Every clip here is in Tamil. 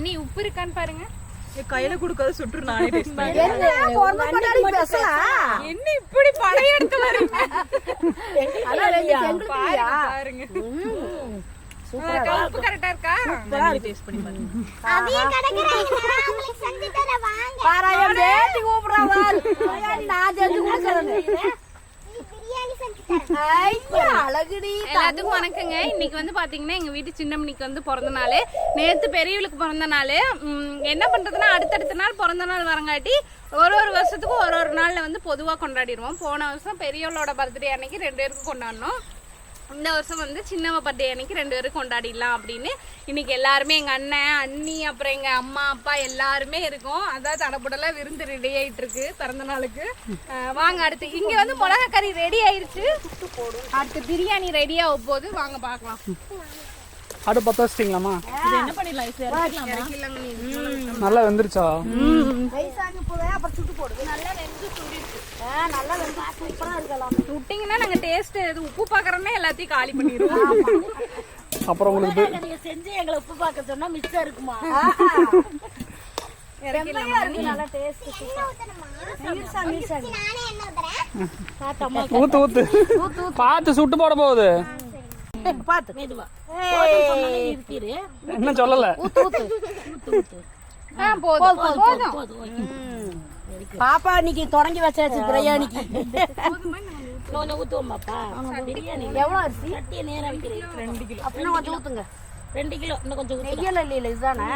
அண்ணி உப்பு இருக்கான்னு பாருங்க. கையில கொடுக்காத சுற்று நானே என்ன? இப்படி படையெடுத்து வருங்க? பாருங்க உப்பு கரெக்டா இருக்கா? டேஸ்ட் பண்ணி பாருங்க. நான் செஞ்சு. எல்லாத்துக்கும் வணக்கங்க. இன்னைக்கு வந்து பாத்தீங்கன்னா எங்க வீட்டு சின்னம்மணிக்கு வந்து பிறந்த நாள். நேத்து பெரியவளுக்கு பிறந்த நாள். என்ன பண்றதுன்னா அடுத்தடுத்த நாள் பிறந்த நாள் வரங்காட்டி ஒரு ஒரு வருஷத்துக்கும் ஒரு ஒரு நாள்ல வந்து பொதுவா கொண்டாடிடுவோம். போன வருஷம் பெரியவளோட பர்த்டே அன்னைக்கு ரெண்டு பேருக்கும் கொண்டாடினோம் இந்த வருஷம் வந்து சின்னவ பர்த்டே அன்னைக்கு ரெண்டு பேரும் கொண்டாடிடலாம் அப்படின்னு. இன்னைக்கு எல்லாருமே எங்க அண்ணன் அண்ணி அப்புறம் எங்க அம்மா அப்பா எல்லாருமே இருக்கோம். அதான் தடப்படலாம் விருந்து ரெடி ஆயிட்டு இருக்கு பிறந்த நாளுக்கு. வாங்க அடுத்து. இங்க வந்து மிளகா கறி ரெடி ஆயிருச்சு. அடுத்து பிரியாணி ரெடி ஆக போகுது. வாங்க பார்க்கலாம். அடுப்பு பற்ற வச்சிட்டிங்களாம்மா? இது என்ன பண்ணிடலாம். நல்லா வெந்துருச்சா? வயசாகி போதே அப்புறம் சுட்டு போடு நல்லா வெந்து நல்லா வெந்து சூப்பரா இருக்கலாம். விட்டீங்கன்னா நாங்க டேஸ்ட் உப்பு பாக்குறோமே எல்லாத்தையும் காலி பண்ணிடுவோம். அப்புறம் உங்களுக்கு நீங்க செஞ்சு எங்களை உப்பு பார்க்க சொன்னா மிச்சம் இருக்குமா? நல்லா டேஸ்ட் ஊத்து ஊத்து. பார்த்து சுட்டு போட போகுது. பாத்து. மெதுவா. இருக்கிரு என்ன சொல்லல. ஆ, போதும். போதும் பாப்பா இன்னைக்கு தொடங்கி வச்சாச்சு பிரியாணிக்கு. கொஞ்சம் ஊத்துவோமாப்பா பிரியாணி. எவ்வளவு அரிசி? சட்டியை நேரம் வைக்கிறேன். ரெண்டு கிலோ. அப்படின்னா கொஞ்சம் ஊத்துங்க. ரெண்டு கிலோ. இன்னும் கொஞ்சம் நெய்யல இல்ல இல்ல. இதுதானே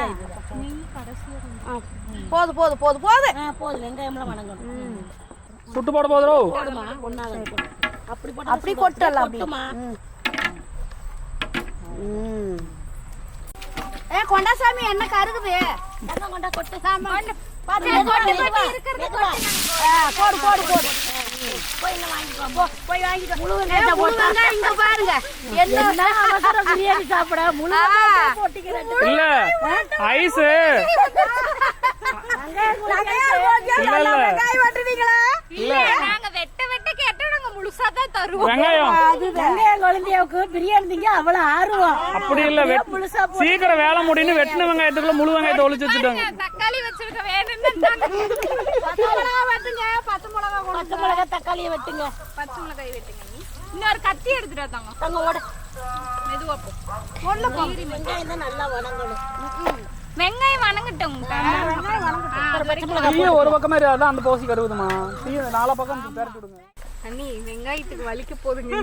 ஆ, போதும் போதும் போதும் போதும் போதும் வெங்காயம்லாம் வணங்கணும். சுட்டு போட போதுரோ? போடுமா? ஒன்னாக அப்படி போட்டு அப்படி கொட்டலாம் அப்படிமா ஏ கொண்டாசாமி என்ன கருகுது? என்ன கொண்டா கொட்டு. சாமி. போடு போடு போடு போய் இங்க பாருங்க. என்ன அவசரம் பிரியாணி சாப்பிட? முழு இல்ல ஐஸ். அப்படி இல்ல சீக்கிரம் வேலை முடின்னு வெட்டின வெங்காயத்துக்குள்ள முழு வெங்காயத்தை ஒளிச்சு வச்சுட்டாங்க. தக்காளி வச்சிருக்க பச்சை மிளகா பச்சை மிளகா தக்காளியை வெட்டுங்க. பச்சை மிளகாய் வெட்டுங்க. இன்னொரு கத்தி எடுத்துட்டு வந்தாங்க தங்க ஓட. மெதுவா போ. வெங்காயம் தான் நல்லா வணங்கணும் வெங்காயம் வணங்கட்டோங்க ஒரு பக்கமே அந்த பகுதி கருவுதுமா நாலா பக்கம் விடுங்க. அண்ணி வெங்காயத்துக்கு வலிக்க போதுங்க.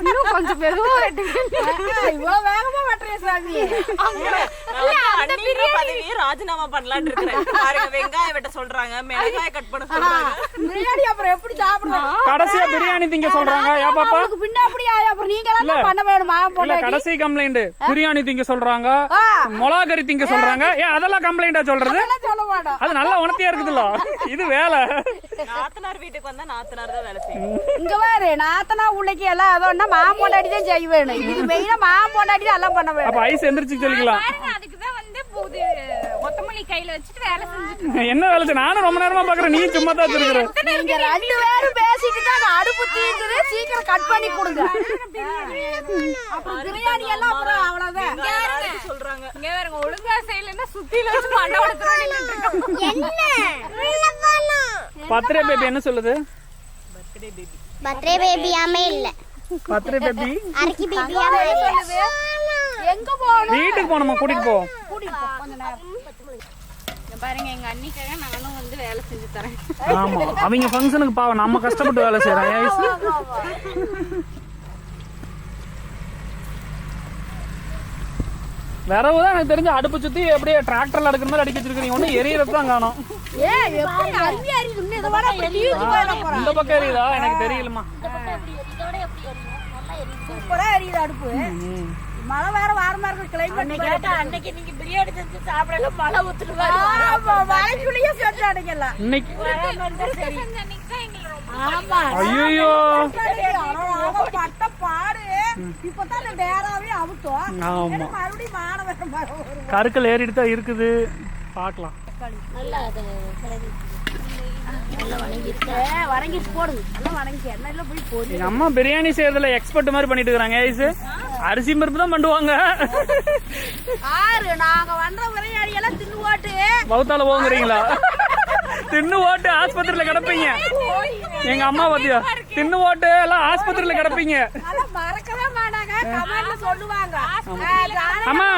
இன்னும் கொஞ்சம் மெதுவா வெட்டுங்க இவ்வளவு வேகமா வெட்டுறிய சாமி. ராஜினாமா பண்ணலாம்னு இருக்கிறேன். பாருங்க வெங்காயம் வெட்ட சொல்றாங்க மிளகாய் கட் பண்ண சொல்றாங்க. பிரியாணி அப்புறம் எப்படி சாப்பிடுறோம் கடைசியா பிரியாணி திங்க சொல்றாங்க ஏன் பாப்பா? பின்ன அப்படி ஆயா? அப்புறம் நீங்க எல்லாம் பண்ண வேணுமா? பொண்டாட்டி கடைசி கம்ப்ளைண்ட் பிரியாணி திங்க சொல்றாங்க மிளகா கறி திங்க சொல்றாங்க. ஏன் அதெல்லாம் கம்ப்ளைண்டா சொல்றது? அது நல்லா உணர்த்தியா இருக்குதுல்ல. இது வேலை. நாத்தனார் வீட்டுக்கு வந்தா நாத்தனார் தான் வேலை செய்யும். இங்க பாரு நாத்தனா உள்ளக்கு எல்லாம் அதோன்னா மாம் பொண்டாட்டி தான் செய்ய வேணும் இது மெயினா மாம் பொண்டாட்டி தான் எல்லாம் பண்ண வேணும் அப்ப ஐஸ் எந்திரிச்சு சொல்லிக்கலாம். அதுக்கு தான் வந்து புது கொத்தமல்லி கையில வச்சுட்டு வேலை செஞ்சுட்டு என்ன வேலை? நானும் ரொம்ப நேரமா பாக்குறேன். நீ சும்மா தான் வச்சிருக்கிற. நீங்க ரெண்டு பேரும் பேசிட்டு தான் அடுப்பு சீக்கிரம் கட் பண்ணி கொடுங்க. அப்புறம் பிரியாணி எல்லாம் அப்புறம் அவ்வளவுதான். சொல்றாங்க? இங்க ஒழுங்கா செய்யலைன்னா சுத்தில வச்சு மண்டபத்துல பர்த்டே பேபி என்ன சொல்லுது? பர்த்டே பேபியாமே இல்ல. Birthday baby? அரைக்கி பேபியாமே இல்ல. எங்க போகணும்? வீட்டுக்கு போனோமா கூட்டிட்டு போ. பாருங்க எங்க அண்ணிக்காக நானும் வந்து வேலை செஞ்சு தரேன். ஆமா. அவங்க ஃபங்க்ஷனுக்கு பாவம் நம்ம கஷ்டப்பட்டு வேலை செய்யறோம் விரவு தான் எனக்கு தெரிஞ்சு அடுப்பு சுத்தி அப்படியே டிராக்டர்ல அடுக்கிற மாதிரி அடிக்க வச்சிருக்கீங்க ஒண்ணு எரியறது தான் காணும். இந்த பக்கம் எரியுதா? எனக்கு தெரியலமா சூப்பரா எரியுது அடுப்பு. மழை வேற வாரமா இருக்கு. கிளைமேட் கேட்டா அன்னைக்கு நீங்க பிரியாணி செஞ்சு சாப்பிடல மழை ஊத்துட்டு மழைக்குள்ளேயே செஞ்சு அடைக்கலாம் இன்னைக்கு ஐயோ பட்ட பாடு இப்பதான் நேராவே அவுத்தோம் ஆமா. மறுபடியும் மாணவர் கருக்கள் ஏறிட்டு தான் இருக்குது. பார்க்கலாம். நல்லா அது அம்மா பிரியாணி செய்யறதுல எக்ஸ்பர்ட் மாதிரி பண்ணிட்டு இருக்காங்க ஐஸ் அரிசி பருப்பு தான் பண்ணுவாங்க. ஆறு நாங்க வந்த பிரியாணி எல்லாம் பௌத்தால போங்கிறீங்களா தின்னு ஓட்டு ஆஸ்பத்திரியில கிடப்பீங்க. எங்க அம்மா பாத்தியா? தின்னு ஓட்டு எல்லாம் ஆஸ்பத்திரியில கிடப்பீங்க. ஆமா.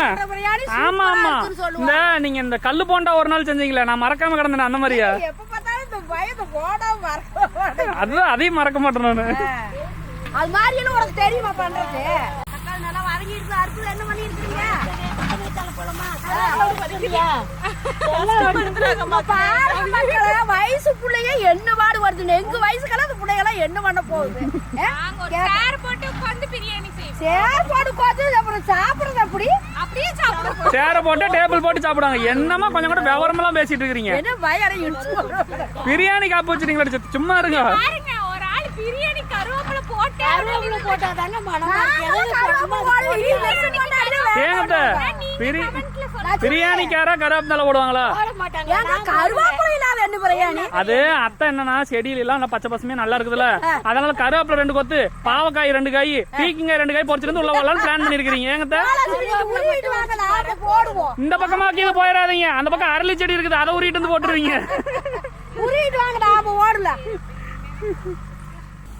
ஆமா. ஆமா இந்த நீங்க இந்த கல்லு போண்டா ஒரு நாள் செஞ்சீங்களே நான் மறக்காம கிடந்தேன் அந்த மாதிரியா? அதுதான் அதையும் மறக்க மாட்டேன் நானு. அது மாதிரி உனக்கு தெரியுமா பண்றது? என்ன பண்ணிருக்கீங்க வயசு பிள்ளைங்க என்ன பாடு வருது எங்க வயசுக்கெல்லாம் அந்த பிள்ளைங்க எல்லாம் என்ன பண்ண போகுது சேர் போட்டு பார்த்து அப்புறம் சாப்பிடுறது அப்படி அப்படியே சேரை போட்டு டேபிள் போட்டு சாப்பிடுவாங்க. என்னமா கொஞ்சம் கூட விவரமெல்லாம் பேசிட்டு இருக்கிறீங்க? என்ன பயம் பிரியாணி காப்பு டீச்சர்? சும்மா இருங்க. பிரியாணி கருவேப்பிலை போட்டு கருவேப்பிலை போட்டாதாங்க மனம் ஏங்கத்த பிரி பிரியாணிக்காரா கருவேப்பிலை போடுவாங்களா? கருவேப்பிலை அது அத்தை என்னன்னா செடியில எல்லாம் நல்லா பச்சை பசுமையா நல்லா இருக்குதுல்ல. அதனால கருவேப்பிலை ரெண்டு கொத்து பாவக்காய் ரெண்டு காய் பீக்கிங்காய் ரெண்டு காய் பொறிச்சிருந்து உள்ள வரலாம்னு பிளான் பண்ணிருக்கீங்க ஏங்கத்த இந்த பக்கமா கீழே போயிடாதீங்க. அந்த பக்கம் அரளி செடி இருக்குது அதை உருவிட்டு வந்து போட்டுருவீங்க. உருவிட்டு வாங்க நாம ஓடல.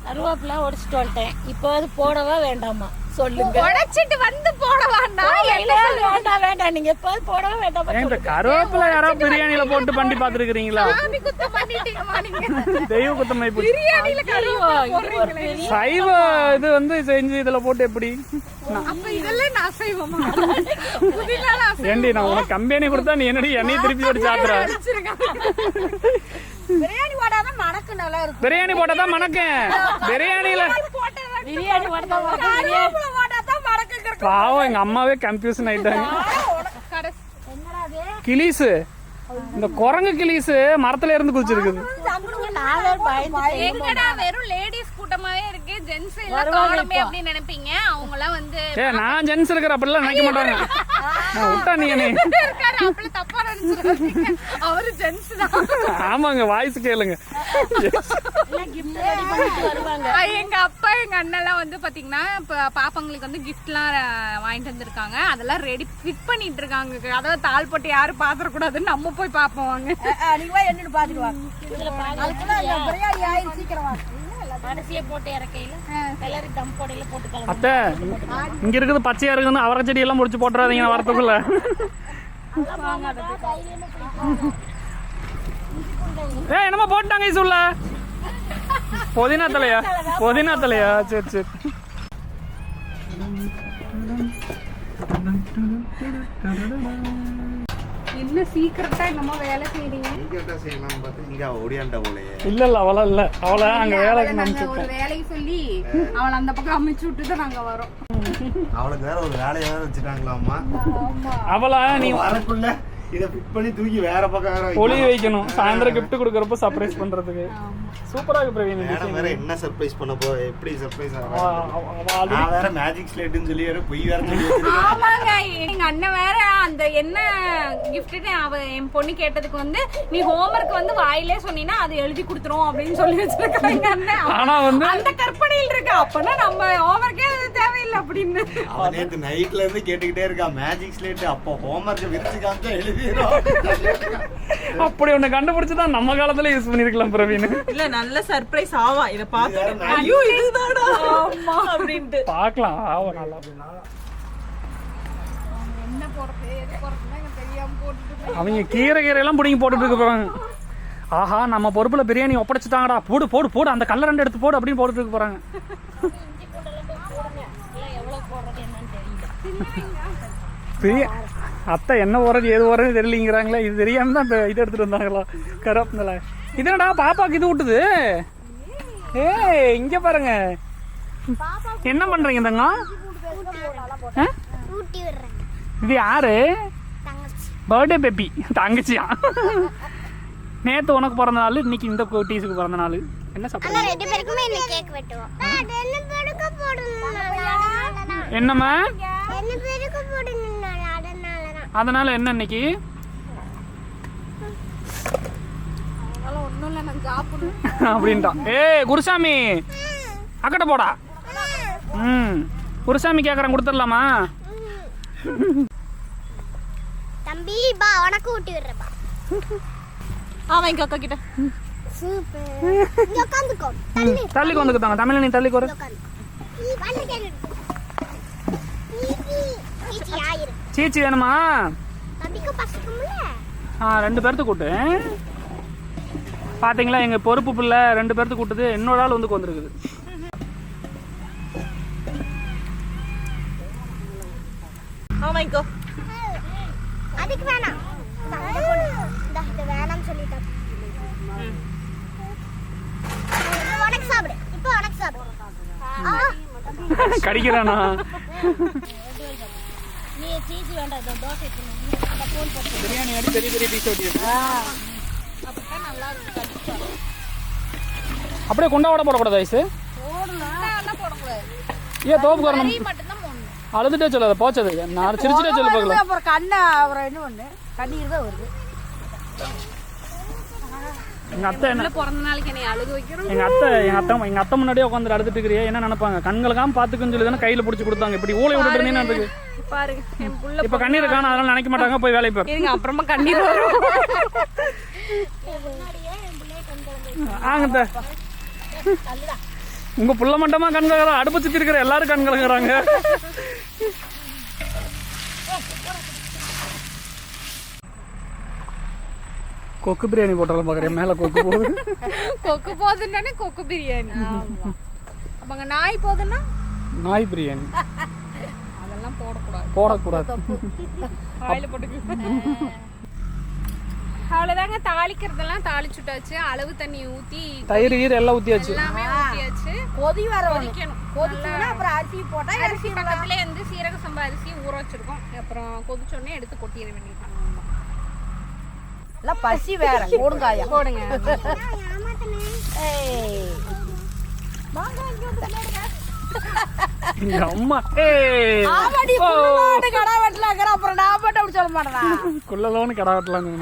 கருவேப்பிலை உடைச்சிட்டு வந்துட்டேன். இப்போ அது போடவா வேண்டாமா? சொல்லுங்க. உடைச்சிட்டு வந்து போட வேண்டாம் இல்ல, வேண்டாம் வேண்டாம். நீங்க இப்போ போடவே வேண்டாமா இந்த கருவேப்பிலை யாராவது பிரியாணியில போட்டு பண்ணி பாத்துருக்கீங்களா தெய்வ குத்தமை பிரியாணில போடுறீங்களே. சைவ இது வந்து செஞ்சு இதுல போட்டு எப்படி? அப்ப இதெல்லாம் நான் செய்வோமா புதினா நான் ஏண்டி நான் உனக்கு கம்பெனி கொடுத்தா நீ என்னடி என்னையும் திருப்பி போட்டு சாப்பிடுற? பிரியாணி போடாம மணக்கு நல்லா இருக்கும். பிரியாணி போட்டா தான் மணக்கேன் பிரியாணியில பிரியாணி மட்டும் கருவேப்பிலை போட்டா தான் மணக்கு இருக்கு பாவம் எங்க அம்மாவே கன்ஃபியூஷன் ஆயிட்டாங்க. கிளீஸு இந்த குரங்கு கிளீஸு மரத்துல இருந்து குதிச்சிருக்குது. வெறும் லேடிஸ் கூட்டமாவே இருக்கு ஜென்ஸ் எல்லாம் காணுமே அப்படின்னு நினைப்பீங்க. அவங்க எல்லாம் வந்து நான் ஜென்ஸ் இருக்கிற அப்படிலாம் நினைக்க மாட்டாங்க. நான் விட்டா நீ அப்படி தப்பா நினைச்சிருக்காங்க அவரு ஜென்ஸ் தான். ஆமாங்க வாய்ஸ் கேளுங்க. எங்க அப்பா எங்க அண்ணெல்லாம் வந்து பாத்தீங்கன்னா இப்ப பாப்பாங்களுக்கு வந்து கிஃப்ட்லாம் வாங்கிட்டு வந்திருக்காங்க. அதெல்லாம் ரெடி ஃபிட் பண்ணிட்டு இருக்காங்க. அதாவது தாள் போட்டு யாரும் பாத்திரக்கூடாதுன்னு நம்ம போய் பாப்போம் வாங்க. என்னன்னு பாத்துட்டு வாங்க அரிசியை போட்டு இறக்கையில கிளறி தம் போடையில போட்டு கலந்து அத்தை இங்க இருக்குது பச்சையா இருக்குதுன்னு அவரை செடி எல்லாம் முடிச்சு போட்டுறாதீங்க வரத்துக்குள்ள ஏ என்னமோ போட்டாங்க சொல்ல புதினா தலையா புதினா தலையா சரி சரி என்ன சீக்கிரட்டா என்னமோ வேலை செய்றீங்க. கேட்டா செய்யலாம் பார்த்து இங்க ஓடியாண்ட போலயே. இல்ல இல்ல அவளா இல்ல. அவளை அங்க வேலைக்கு நினைச்சு ஒரு வேலையை சொல்லி அவளை அந்த பக்கம் அமைச்சு விட்டு தான் நாங்க வரோம். அவளுக்கு வேற ஒரு வேலையை வேற வச்சுட்டாங்களாமா அவளா நீ வரக்குள்ள இதை ஃபிட் பண்ணி தூக்கி வேற பக்கம் வேற ஒளி வைக்கணும். சாயந்தரம் gift கொடுக்கறப்ப சர்ப்ரைஸ் பண்றதுக்கு. சூப்பரா இருக்கு பிரவீன் மேடம் வேற என்ன சர்ப்ரைஸ் பண்ண போ எப்படி சர்ப்ரைஸ் நான் வேற மேஜிக் ஸ்லேட்னு சொல்லி வேற பொய் வேற சொல்லி ஆமாங்க. எங்க அண்ணன் வேற அந்த என்ன கிஃப்ட்னு அவ என் பொண்ணு கேட்டதுக்கு வந்து நீ ஹோம்ஒர்க் வந்து வாயிலே சொன்னீங்கன்னா அது எழுதி கொடுத்துரும் அப்படின்னு சொல்லி வச்சிருக்காங்க அண்ணன். ஆனா வந்து அந்த கற்பனையில் இருக்கு. அப்பனா நம்ம ஹோம்ஒர்க்கே தேவையில்லை அப்படின்னு. நேத்து நைட்ல இருந்து கேட்டுக்கிட்டே இருக்கா மேஜிக் ஸ்லேட் அப்போ ஹோம்ஒர்க் விரிச்சு காமிச்சா எழுதிடும் அப்படி ஒண்ணு கண்டுபிடிச்சு தான் நம்ம காலத்துல யூஸ் பண்ணிருக்கலாம் பிரவீன். இல்ல நல்ல சர்ப்ரைஸ் ஆவா? இத magic ஐயோ இதுதானா? பார்க்கலாம் ஆகும் நல்லா. என்ன போறது எது போறதுன்னு எனக்கு தெரியாம போட்டுட்டு அவங்க கீரை கீரை எல்லாம் பிடிங்கி போட்டுட்டு இருக்க போறாங்க. ஆஹா நம்ம பொறுப்புல பிரியாணி ஒப்படைச்சிட்டாங்கடா. போடு போடு போடு. அந்த கல்ல ரெண்டு எடுத்து போடு அப்படின்னு போட்டுட்டு இருக்க போறாங்க. பிரியா அத்தை என்ன போறது ஏது போறது தெரியலங்கிறாங்களே. இது தெரியாம தான் இப்ப இது எடுத்துட்டு வந்தாங்களா? கருவேப்பிலை இது என்னடா பாப்பாக்கு இது விட்டுது ஏய் இங்க பாருங்க. என்ன பண்றீங்க தங்க இது யாரு? தங்கச்சி. Birthday baby. தங்கச்சியா? நேத்து உனக்கு பிறந்த நாள் இன்னைக்கு இந்த குட்டீஸுக்கு பிறந்த நாள். என்ன சாப்பிடுங்க என்னம்மா ரெண்டு பேருக்கு போடணும் அதனாலதான் அதனால என்ன இன்னைக்கு அப்படின்ட்டான் ஏய் குருசாமி அக்கட்ட போடா ம் குருசாமி கேக்குறேன் கொடுத்துடலாமா தம்பி பா உனக்கு ஊட்டி விடுறப்பா ஆ வாங்கிக்கோ அக்கா கிட்ட தள்ளி தள்ளி வந்துக்குதாங்க தமிழ் நீ தள்ளி குறை சீச்சி வேணுமா? ஆ ரெண்டு பேர்த்து கூட்டு. பாத்தீங்களா எங்க பொறுப்பு பிள்ளை ரெண்டு பேர்த்து கூட்டுது. இன்னொரு ஆள் வந்து அதுக்கு வேணாம். வேணாம்னு சொல்லிட்டேன் கடிக்கிறானா? நீ சீச்சு வேண்டாம் இந்த தோசை அந்த போட்டு பிரியாணி அடி பெரிய பெரிய பீஸ் ஓட்டி அப்படியே கொண்டாட போடக்கூடாது ஐஸு? போடக்கூடாது. ஏன் தோப்பு காரணம் அழுதுட்டே சொல்லாத போச்சது நான் சிரிச்சுட்டே சொல்ல பார்க்கலாம். அப்புறம் கண்ணை அப்புறம் என்ன ஒண்ணு? கண்ணீர் தான் வருது. எங்க அத்தை என்ன பிறந்த நாளைக்கு என்னை அழுக வைக்கிறோம் எங்க அத்தை எங்க அத்தை எங்க அத்தை முன்னாடியே உட்காந்து அழுதுட்டு இருக்கிறியா. என்ன நினைப்பாங்க? கண்களுக்காம பாத்துக்குன்னு சொல்லி தானே கையில பிடிச்சி கொடுத்தாங்க. இப்படி ஊழை விட்டுட்டு இருந்தீங்கன்னா அதுக்கு பாருங்க என் புள்ள இப்ப கண்ணீரை காணும் அதெல்லாம் நினைக்க மாட்டாங்க போய் வேலைக்கு போய் இருங்க அப்புறமா கண்ணீர் வரும். ஆங்க. உங்க புள்ள மட்டமா கண் கலங்குறா அடுப்பு சுத்தி இருக்கிற எல்லாரும் கண் கலங்குறாங்க கொக்கு பிரியாணி போட்டாலும் பாக்குறேன் மேல கொக்கு போகுது. கொக்கு போதுன்னானே கொக்கு பிரியாணி. அப்பங்க நாய் போதுன்னா நாய் பிரியாணி. போடக்கூடாது. போடக்கூடாது. வாயில போட்டுக்கு. அவ்வளவுதாங்க தாளிக்கிறதெல்லாம் தாளிச்சுட்டாச்சு. அளவு தண்ணி ஊத்தி தயிர் கீர் எல்லாம் ஊத்தியாச்சு. எல்லாமே ஊத்தியாச்சு. கொதி வர கொதிக்கணும். கொதிச்சுன்னா அப்புறம் அரிசி போட்டா அரிசி பக்கத்துல வந்து சீரக சம்பா அரிசி ஊற வச்சிருக்கோம். அப்புறம் கொதிச்ச உடனே எடுத்து கொட்டிட வேண்டியதுதான். எல்லாம் பசி வேற. ஓடுங்காயா போடுங்க. நான் ஏமாத்தினேன் ஏய் எங்க அம்மா ஏய். ஆமாடி புள்ளோடு கடை வெட்டலாங்கிற அப்புறம் நான் மட்டும் அப்படி சொல்ல மாட்டேனா? குள்ளலோன்னு கடை வெட்டலாம்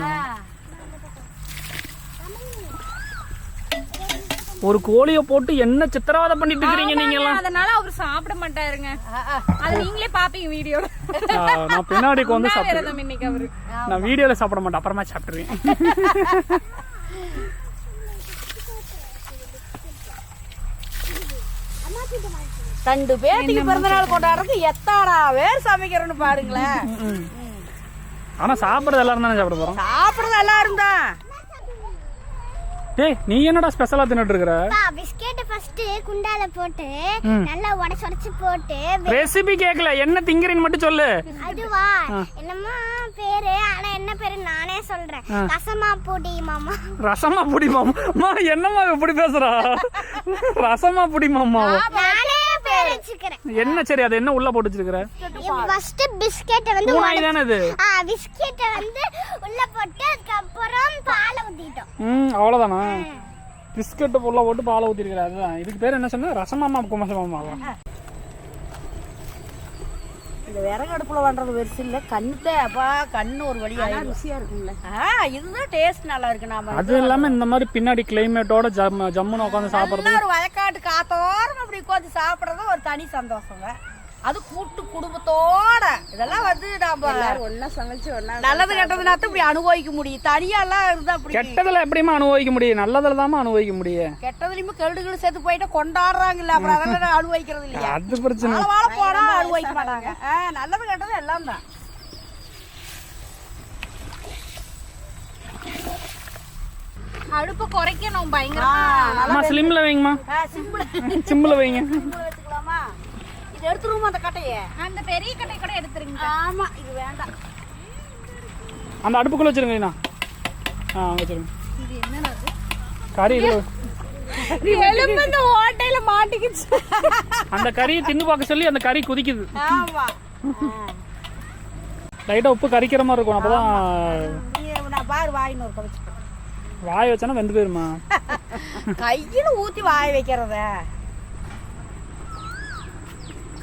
ஒரு கோழியை போட்டு என்ன சித்திரவதை பண்ணிட்டு இருக்கிறீங்க நீங்க எல்லாம் அதனால அவர் சாப்பிட மாட்டாருங்க. அது நீங்களே பாப்பீங்க வீடியோல. ஆ, நான் பின்னாடி வந்து சாப்பிடுவேன் விரதம் இன்னைக்கு அவரு. நான் வீடியோல சாப்பிட மாட்டேன் அப்புறமா சாப்பிட்டுருவேன். ரெண்டு பேத்துக்கு பிறந்த நாள் கொண்டாடுறதுக்கு எத்தாடா பேர் சமைக்கிறோன்னு பாருங்களேன். ஆனா சாப்பிடுறது எல்லாரும் தானே சாப்பிட போறோம்? சாப்பிடுறது எல்லாரும் தான். டேய் நீ என்னடா ஸ்பெஷலா தின்னுட்டு இருக்கிற? பா பிஸ்கெட் ஃபர்ஸ்ட் குண்டால போட்டு நல்லா உடச்சு உடச்சு போட்டு ரெசிபி கேட்கல என்ன திங்கிறீன்னு மட்டும் சொல்லு. அதுவா? என்னமா பேரு ஆனா என்ன பேரு நானே சொல்றேன். ரசமா போட்டி மாமா. ரசமா புடி மாமா. அம்மா, என்னம்மா இப்படி பேசுறா? ரசமா புடி மாமா. என்ன சரி அது என்ன உள்ள போட்டு வச்சிருக்கிற? ஃபர்ஸ்ட் பிஸ்கெட்டை வந்து பூனாய் தானே இது பிஸ்கெட்டை வந்து உள்ள போட்டு அதுக்கப்புறம் பாலை ஊத்திட்டோம். ம் அவ்வளவுதானா? பிஸ்கட் உள்ள போட்டு பாலை ஊத்திருக்கிற அதுதான். இதுக்கு பேர் என்ன சொன்ன? ரசமாமா குமசமாமாவா இந்த விறகு அடுப்புல பண்றது பெருசு இல்ல. கண்ணுல அப்பா கண்ணு ஒரு வழி ருசியா இருக்கும்ல. ஆ இதுதான் டேஸ்ட் நல்லா இருக்கு நாம அது இல்லாம இந்த மாதிரி பின்னாடி கிளைமேட்டோட ஜம் ஜம்முன்னு உட்காந்து சாப்பிடுறது. ஒரு வயக்காட்டு காத்தோரம் அப்படி உட்காந்து சாப்பிடுறது ஒரு தனி சந்தோஷங்க. அது கூட்டு குடும்பத்தோட. இதெல்லாம் வந்து நாம ஒன்னா சமைச்சு ஒன்னா நல்லது கெட்டதுனா தான் இப்படி அனுபவிக்க முடியும். தனியா எல்லாம் இருந்தா அப்படி கெட்டதுல எப்படிமா அனுபவிக்க முடியும்? நல்லதுல தான் அனுபவிக்க முடியும். கெட்டதுலயுமே கெடுகள் சேர்த்து போயிட்டு கொண்டாடுறாங்க இல்ல அப்புறம் அதெல்லாம் அனுபவிக்கிறது இல்லையா? அது பிரச்சனை. வாழ வாழ போனா அனுபவிக்க மாட்டாங்க. நல்லது கெட்டது எல்லாம் தான். அடுப்பை குறைக்கணும் பயங்கர அம்மா ஸ்லிம்ல வைங்கம்மா. சிம்பிள் சிம்ல வைங்க. எடுத்துருவோமா அந்த கட்டையை? அந்த பெரிய கடை கூட எடுத்துருங்க. ஆமா இது வேண்டாம். அந்த அடுப்புக்குள்ள வச்சிருங்க ஐயா. ஆ வச்சிருங்க. கறி இது- எலும்பு இந்த ஓட்டையில மாட்டிக்கிச்சு. அந்த கறியை தின்னு பார்க்க சொல்லி அந்த கறி குதிக்குது. ஆமா. லைட்டா உப்பு கறிக்கிற மாதிரி இருக்கும். அப்பதான் நீ நான் பாரு வாயின்னு ஒரு கவச்சு வாய் வச்சானா வெந்து போயிருமா? கையில ஊத்தி வாய் வைக்கிறத.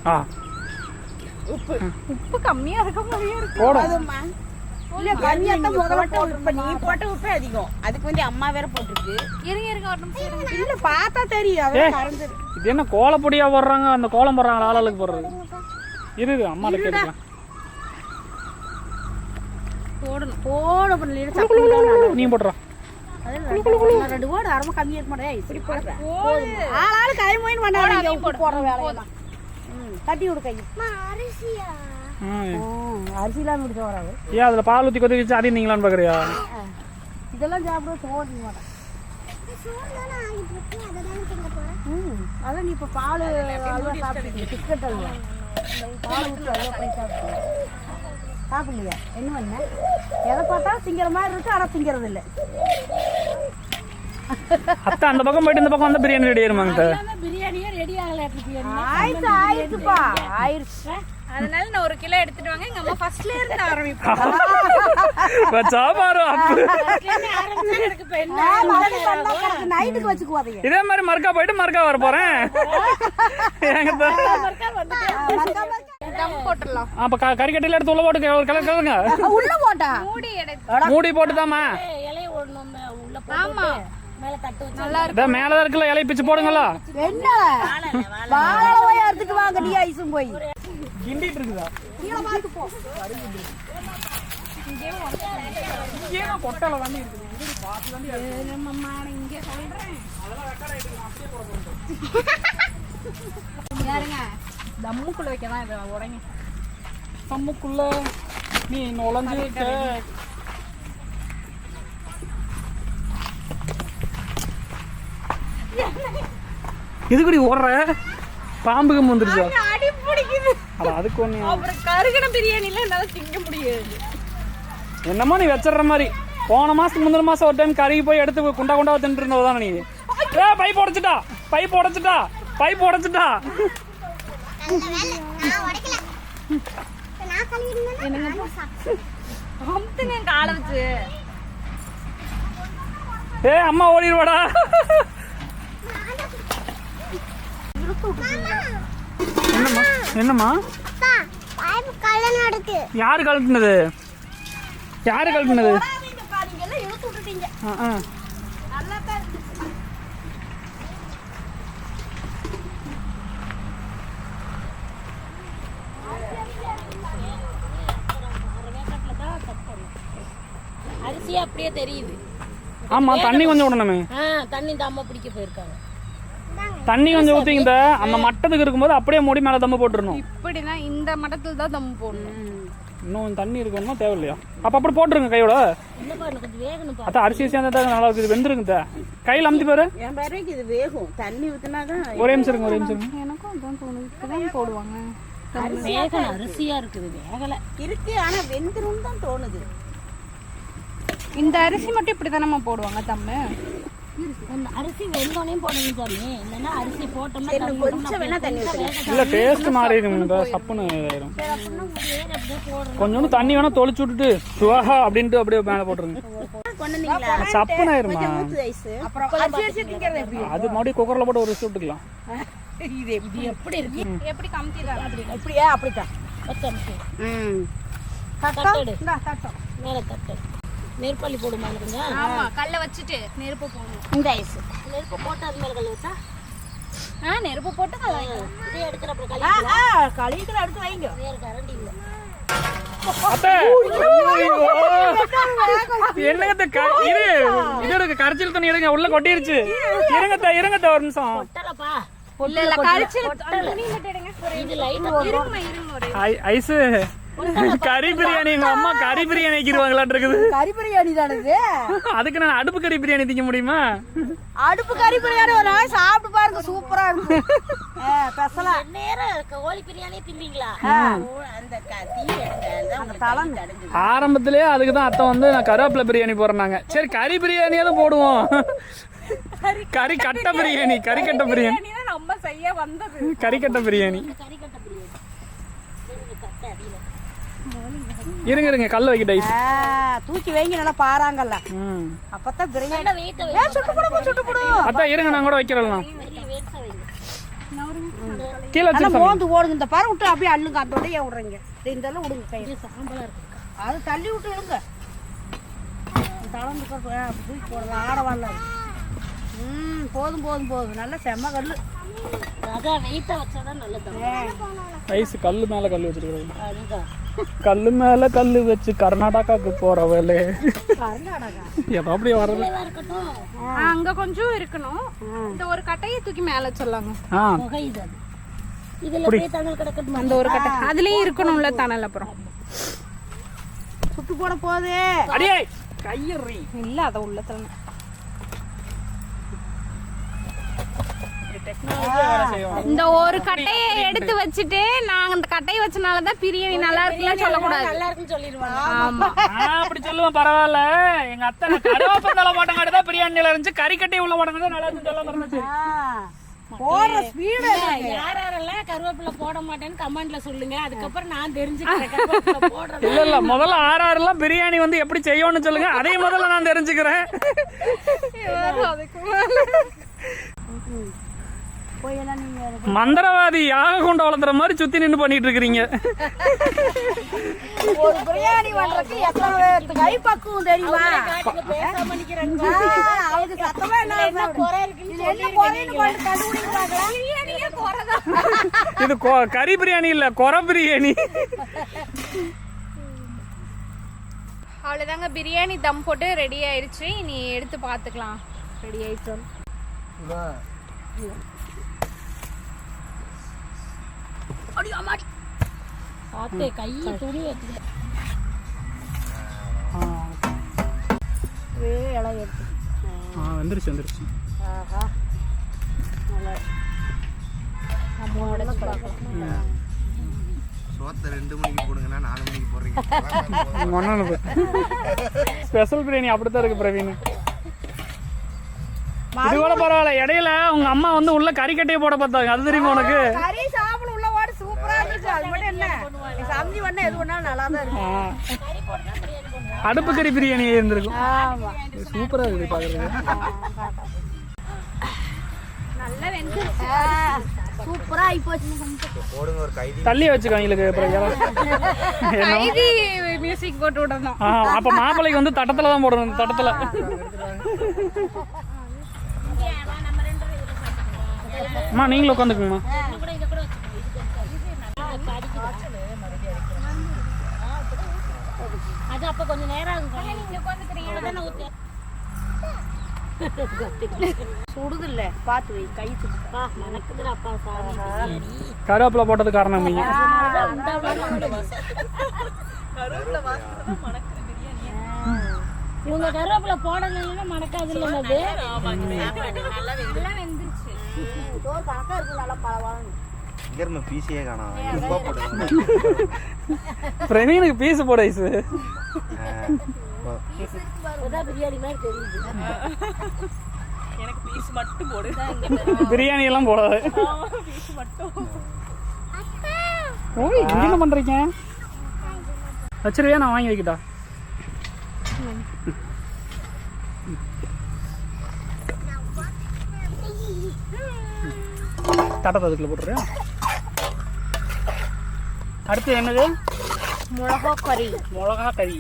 ஆ உப்பு கம்மியா இருக்க மாதிரியே இருக்கு போடும் இல்ல கம்மியாத்தான் முதல்ல போட்டு இப்ப நீ போட்ட உப்பே அதிகம் அதுக்கு வந்து அம்மா வேற போட்டிருக்கு இருங்க இருங்க ஒரு நிமிஷம். இல்ல பார்த்தா தெரியும் அவன் கரைஞ்சது இது என்ன கோலப்பொடியா போடுறாங்க அந்த கோலம் போடுறாங்க ஆளாளுக்கு போடுறது இரு இரு, அம்மாட்ட கேட்டுக்கலாம் போடணும் போட பண்ணல நீ போட்டுறா ரெண்டு ஓடு அரமா கம்மியா இருக்க மாட்டேன் இப்படி போடுறேன் ஆளாளு கை மொயின் பண்ணாங்க உப்பு போடுற வேலையெல்லாம் விடு கையை. அம்மா, அரிசியா? அரிசிலாம் முடிச்சு வராது. ஏன் அதுல பால் ஊத்தி கொதி வச்சு அதையும் நீங்களான்னு பாக்குறியா? இதெல்லாம் சாப்பிட சோறு மாட்டேன் அதான் நீ இப்போ பால் அல்வா சாப்பிட்டீங்க பிஸ்கட் அல்வா? பால் ஊற்றி அல்வா பண்ணி சாப்பிட்டீங்க சாப்பிடலையா? என்ன பண்ண? எதை பார்த்தா திங்கிற மாதிரி இருக்கு ஆனால் திங்கிறது இல்லை அத்தை அந்த பக்கம் போயிட்டு இந்த பக்கம் வந்தா பிரியாணி ரெடி ஆயிருமாங்க பிரியாணியே ரெடி ஆயிடுச்சு ஆயிடுச்சுப்பா. ஆயிடுச்சு. அதனால நான் ஒரு கிலோ எடுத்துட்டு வாங்க. எங்க அம்மா ஃபர்ஸ்ட்ல இருந்து ஆரம்பிப்போம் வச்சா பாரு அப்பு எனக்கு இப்ப என்ன நைட்டுக்கு வச்சுக்குவாதீங்க. இதே மாதிரி மறுக்கா போயிட்டு மறுக்கா வர போறேன். அப்ப க- கறிக்கட்டையில எடுத்து உள்ள போட்டு ஒரு கலர் கலருங்க. உள்ள போட்டா? மூடி மூடி இலைய ஒண்ணும் இதான் மேலதான் இருக்குல்ல இலை பிச்சு போடுங்களா என்ன? வாழை போய். கிண்டிட்டு இருக்குதா? கீழே பார்த்து போ. தம்முக்குள்ள வைக்க தான் இது உடனே தம்முக்குள்ள நீ நுழைஞ்சு எதுக்குடி ஓடுற? பாம்புக்கு வந்துருச்சா? அடி பிடிக்குது. அட அதுக்கு ஒண்ணு அப்புறம் கருகண பிரியாணில என்னால திங்க முடியாது. என்னமோ நீ வச்சிடுற மாதிரி. போன மாசத்துக்கு முந்தின மாசம் ஒரு டைம் கருகி போய் எடுத்து குண்டா குண்டா தின்ட்டு இருந்தவதானே நீ? ஏ பைப் உடைச்சிட்டா? பைப் உடைச்சிட்டா? பைப் உடைச்சிட்டா? ஏ அம்மா ஓடிடுவாடா. என்னம்மா? என்னம்மா? யாரு கழட்டினது? யாரு ஆ. அரிசியே அப்படியே தெரியுது. ஆமா தண்ணி கொஞ்சம் விடணுமே. தண்ணி அம்மா பிடிக்க போயிருக்காங்க. தண்ணி கொஞ்சம் ஊத்திங்க அந்த மட்டத்துக்கு இருக்கும்போது அப்படியே மூடி மேல தம்ம போட்டுருணும் இப்படிதான் இந்த மடத்துல தான் தம் போடணும். இன்னும் தண்ணி இருக்கணுமா தேவையில்லையா? அப்ப அப்படி போட்டுருங்க கையோட. அதான் அரிசி சேர்ந்தா நல்லா இருக்குது வெந்துருங்க. கையில அமுத்தி பாரு. என் பேருக்கு இது வேகும். தண்ணி ஊத்துனாதான் ஒரே நிமிஷம் இருங்க ஒரே நிமிஷம் எனக்கும் அதான் தோணுது. போடுவாங்க. வேகணும் அரிசியா இருக்குது வேகல. இருக்கு ஆனா வெந்துரும் தான் தோணுது. இந்த அரிசி மட்டும் இப்படி நம்ம போடுவாங்க தம்மு அரிசி வெந்தோனையும் போடணும் சாமி. இல்லைன்னா அரிசி போட்டோம்னா தண்ணி கொஞ்சம் வேணா தண்ணி இல்ல டேஸ்ட் மாறிடும் இந்த சப்புன்னு ஆயிரும் கொஞ்சோண்டு தண்ணி வேணா தொளிச்சு விட்டுட்டு சுவாஹா அப்படின்ட்டு அப்படியே மேல போட்டுருங்க. சப்புன்னு ஆயிருமா? அது மறுபடியும் குக்கர்ல போட்டு ஒரு விசில் விட்டுக்கலாம். இது எப்படி? இருக்கு? எப்படி அப்படித்தான். பத்து நிமிஷம் ம் மேல தட்டு நெருப்பள்ளி போடுமா இருக்குங்க ஆமா கல்ல வச்சுட்டு நெருப்பு போடணும் இந்த ஐஸ் நெருப்பு போட்டு அது மேல கல் வச்சா ஆ நெருப்பு போட்டு கல்ல வைக்கணும். இதே எடுக்கிற அப்புறம் கழிக்கலாம் ஆ கழிக்கிற அடுத்து வைங்க வேறு கரண்டி இல்லை கரைச்சல் தண்ணி எடுங்க உள்ள கொட்டிருச்சு இருங்கத்த இருங்கத்த ஒரு நிமிஷம் இல்ல எடுங்க இது இருங்க இருங்க ஐஸு கறி பிரியாணி எங்க அம்மா கறி பிரியாணி வைக்கிறவாங்களாட்டு இருக்குது. கறி பிரியாணி தானது? அதுக்கு நான் அடுப்பு கறி பிரியாணி திங்க முடியுமா? அடுப்பு கறி பிரியாணி ஒரு நாள் சாப்பிட்டு பாருங்க சூப்பரா இருக்கும். பெசலா. நேரம் கோழி பிரியாணியே திம்பீங்களா அந்த அந்த தலம் ஆரம்பத்திலே அதுக்கு தான் அத்தை வந்து நான் கருவேப்பிலை பிரியாணி போடுறாங்க சரி கறி பிரியாணியாவது போடுவோம். கறி கட்ட பிரியாணி கறி கட்ட பிரியாணி. தான் நம்ம செய்ய வந்தது. கறி கட்ட பிரியாணி கறிக்கட்ட பிரியாணி இருங்க, தட்டை அடியில இருங்க இருங்க கல்ல வைக்கிட்ட. ஐஸ் ஆ, தூக்கி வைங்க நல்லா பாறாங்கல்ல. அப்பதான் பிரியாணி ஏ, சுட்டு போடு சுட்டு போடு. அத்தா இருங்க நான் கூட வைக்கிறேன் கீழே மோந்து ஓடுங்க இந்த பாரு விட்டு அப்படியே அள்ளுங்க அதோட ஏன் விடுறீங்க. இந்த எல்லாம் விடுங்க கை. இது சாம்பலா இருக்கு. அது தள்ளி விட்டு இழுங்க தளர்ந்து தூக்கி போடலாம். ஆட வரல ம் போதும் போதும் போதும். நல்ல செம்ம கல்லு. அதான் வெயிட்டா வச்சாதான் நல்லது. ஐஸ் கல்லு மேல கல்லு வச்சிருக்கிறேன் அதுதான். கல்லு மேல கல்லு வச்சு கர்நாடகாக்கு போறவளே. ஏதோ அப்படி வர்றது? இருக்கட்டும். அங்க கொஞ்சம் இருக்கணும். இந்த ஒரு கட்டையை தூக்கி மேல கிடக்கட்டும்? அந்த ஒரு கட்டை. அதுலயும் இருக்கணும்ல தணல் அப்புறம். சுட்டு போட போதே. அடியே கையறி. இல்ல அத உள்ள தள்ளணும் இந்த ஒரு கட்டையை எடுத்து வச்சுட்டு நாங்க இந்த கட்டையை வச்சனாலதான் பிரியாணி நல்லா இருக்குல்ல சொல்லக்கூடாது. நல்லா இருக்குன்னு சொல்லிடுவாங்க. ஆமா. நான் அப்படி சொல்லுவேன் பரவாயில்ல. எங்க அத்தை நான் கருவேப்பந்தலை போட்டங்காட்டி தான் பிரியாணில இருந்துச்சு. கறிக்கட்டை உள்ள போட்டங்காட்டி நல்லா இருந்து சொல்ல மறந்துச்சு ஸ்பீடு யார் யாரெல்லாம் கருவேப்பிலை போட மாட்டேன்னு கமெண்ட்ல சொல்லுங்க. அதுக்கப்புறம் நான் தெரிஞ்சுக்கிறேன் இல்ல இல்ல முதல்ல ஆறு ஆறுலாம் பிரியாணி வந்து எப்படி செய்யணும்னு சொல்லுங்க. அதே முதல்ல நான் தெரிஞ்சுக்கிறேன். மந்திரவாதி யாக கொண்டு வளர்த்துற மாதிரி சுத்தி நின்னு பண்ணிட்டு இருக்கிறீங்க ஒரு பிரியாணி பண்றதுக்கு எத்தனை பேருக்கு? கை பக்குவம் தெரியுமா பேசாம நிக்கிறாங்க. ஆ, அவங்க சத்தமா என்ன குறை இருக்குன்னு என்ன குறைன்னு போட்டு கண்டுபிடிக்கிறாங்களா இது கொ- கறி பிரியாணி இல்ல கொரை பிரியாணி. அவ்வளவுதாங்க பிரியாணி தம் போட்டு ரெடி ஆயிருச்சு. இனி எடுத்து பாத்துக்கலாம் ரெடி ஆயிடுச்சு பார்த்து கை துணி வச்சு இலை எடுத்து. ஆ வந்துருச்சு வந்துருச்சு. ஆஹா. நல்லா. நம்ம உடச்சு பார்க்கலாம். சோத்தை ரெண்டு மணிக்கு போடுங்கன்னா நாலு மணிக்கு போடுறீங்க. ஸ்பெஷல் பிரியாணி அப்படித்தான் இருக்கு பிரவீன். இது கூட பரவாயில்ல இடையில உங்க அம்மா வந்து உள்ள கறிக்கட்டையை போட பார்த்தாங்க. அது தெரியுமா உனக்கு கறி சாப்பிட உள்ள வாடு சூப்பரா இருந்துச்சு அது மட்டும் என்ன நீ சமைச்சு பண்ண எது பண்ணாலும் நல்லா தான் இருக்கும். ஆ. அடுப்பு கறி பிரியாணி இருந்திருக்கும். ஆமா. சூப்பரா இருக்குது பாக்குறது நல்லா வெந்து சூப்பரா ஆகி போச்சு. போடுங்க ஒரு கைதி தள்ளி வச்சுக்கோ எங்களுக்கு அப்புறம் மியூசிக் போட்டு விடணும். ஆ, அப்ப மாப்பிள்ளைக்கு வந்து தட்டத்துல தான் போடணும் தட்டத்துல. அம்மா நீங்களும் உட்காந்துக்குங்கம்மா. கூட இதை கூட அது அப்ப கொஞ்சம் நேரம் ஆகும் அவ்வளவுதானே ஊத்து. சுடுது இல்ல பாத்து வை கை சுடு. அப்பா மணக்குதுடா அப்பா சாமி. பிரியாணி. கருவேப்பிலை போட்டது காரணம் நீங்க. இவங்க கருவேப்பிலை போடலைன்னா மணக்காது இல்லைன்னது சோறு கணக்கா இருக்கும் நல்லா பழவாங்க இருந்த பீஸையே போடுங்க பிரவீனுக்கு பீஸ் போட ஐசு. எனக்கு பீஸ் மட்டும் போடு. பிரியாணி எல்லாம் போடாது. பீஸ் மட்டும் ஓய் என்ன பண்றீங்க? வச்சிருவியா? நான் வாங்கி வைக்கிட்டா. தட்டத்தை அதுக்குள்ள போட்டுறியா அடுத்து என்னது? மிளகா கறி மிளகா கறி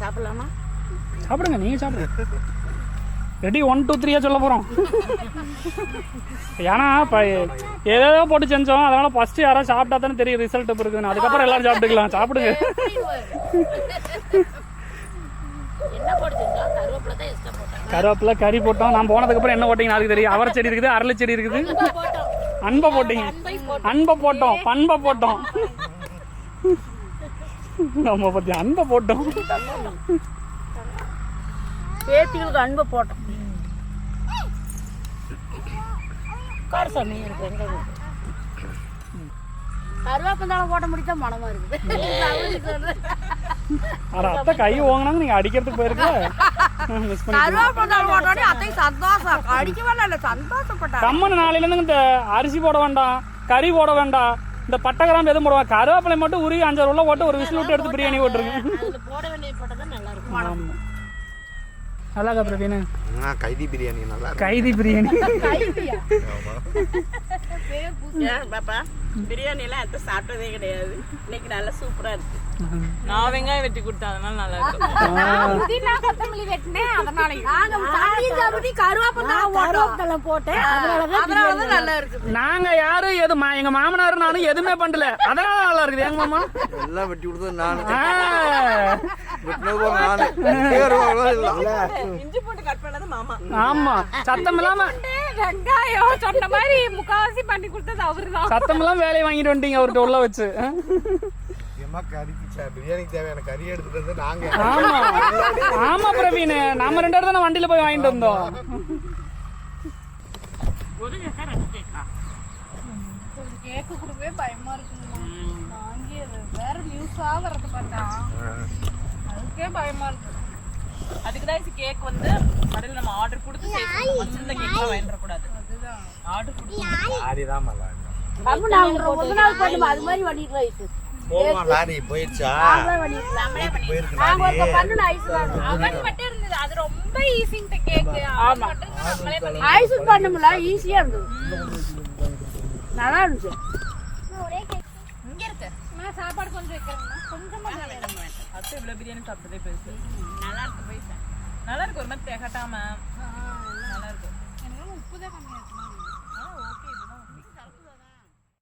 சாப்பிடலாமா? சாப்பிடுங்க நீங்க சாப்பிடுங்க. ரெடி ஒன் டூ த்ரீயா சொல்ல போறோம். ஏன்னா இப்போ ஏதேதோ போட்டு செஞ்சோம். அதனால ஃபர்ஸ்ட் யாராவது சாப்பிட்டா தானே தெரியும் ரிசல்ட் இப்போ இருக்குன்னு அதுக்கப்புறம் எல்லாரும் சாப்பிட்டுக்கலாம். சாப்பிடுங்க. என்ன போட்டு செஞ்சோம்? கருவேப்பிலை தான் கருவேப்பிலை கறி போட்டோம் நான் போனதுக்கப்புறம் என்ன போட்டீங்க அதுக்கு தெரியும் அவரை செடி இருக்குது அரளி செடி இருக்குது அன்பை போட்டீங்க அன்பை போட்டோம் பண்பை போட்டோம் நம்ம பத்தி அன்பை போட்டோம் பேத்திகளுக்கு அன்பை போட்டோம் கார எனக்கு எங்க கருவேப்பந்தாளம் போட்ட முடிச்சா மனமா இருக்குது. அட அத்தை கை ஓங்கினாங்க நீங்க அடிக்கிறதுக்கு போயிருக்க மிஸ் பண்ணி கருவேப்பந்தாளம் போட்டோடனே அத்தை சந்தோஷம். அடிக்கவே இல்லை சந்தோஷப்பட்டா கம்மன் நாளையில இருந்து இந்த அரிசி போட வேண்டாம் கறி போட வேண்டாம் இந்த பட்டை கிராம்பு எதுவும் போடுவாங்க கருவேப்பிலை மட்டும் உருவி அஞ்சாறு உள்ள போட்டு ஒரு விசில் விட்டு எடுத்து பிரியாணி போட்டுருங்க. போட வேண்டிய போட்டதான் நல்லா இருக்கும். பிரவீன்? கைதி பிரியாணி நல்லா இருக்கு கைதி பிரியாணி. பாப்பா? பிரியாணி எல்லாம் எத்த சாப்பிட்டதே கிடையாது. இன்னைக்கு நல்லா சூப்பரா இருக்கு. நான் வெங்காயம் வெட்டி கொடுத்தேன் அதனால நல்லா இருக்கு. புதினா கொத்தமல்லி வெட்டினேன் அதனால கருவேப்பிலை அதனாலதான் அதனாலதான் நல்லா இருக்கு. நாங்க யாரும் எது மா- எங்க மாமனார் நானும் எதுவுமே பண்ணல. அதனால நல்லா இருக்குது. எங்க மாமா? எல்லாம் வெட்டி கொடுத்தது நானு. இஞ்சி போட்டு கட் பண்ணது மாமா. ஆமா. சத்தம் இல்லாம வெங்காயம் சொன்ன மாதிரி முக்காவாசி பண்ணி கொடுத்தது அவருதான். சத்தம் இல்லாம வேலையை வாங்கிட்டு வந்துட்டீங்க அவர்கிட்ட உள்ள வச்சு. ஆ? ஏமா கறி பிரியாணிக்கு தேவையான கறி எடுத்துட்டு வந்து நாங்க ஆமா. ஆமா பிரவீன். நாம ரெண்டு பேரும் தானே வண்டியில போய் வாங்கிட்டு வந்தோம். கேக்கு கொடுக்கவே பயமா அது வேற நியூஸா வரது பார்த்தா. அதுக்கே பயமா இருக்கு. அதுக்கு தான் கேக் வந்து கடையில் நம்ம ஆர்டர் கொடுத்து இந்த கேக் வாங்கிட கூடாது ஆர்டர் கொடுத்து லாரிதான் மல்லா அது மாதிரி பண்ணிட்டு வயசு போவோம் அது ரொம்ப ஈஸிங்க கேக் ஆமா. ஐஸ் ஈஸியா இருந்தது. நல்லா இருந்துச்சு. இங்க இருக்கு. நான் சாப்பாடு கொஞ்சம் வைக்கிறேன் கொஞ்சமா அத்தை இவ்வளவு பிரியாணி சாப்பிட்டதே பெருசு. நல்லா இருக்கு போயிட்டேன். நல்லா இருக்கு ஒரு மாதிரி திகட்டாம. நல்லா இருக்கு. உப்பு தான் கம்மியா இருக்கு.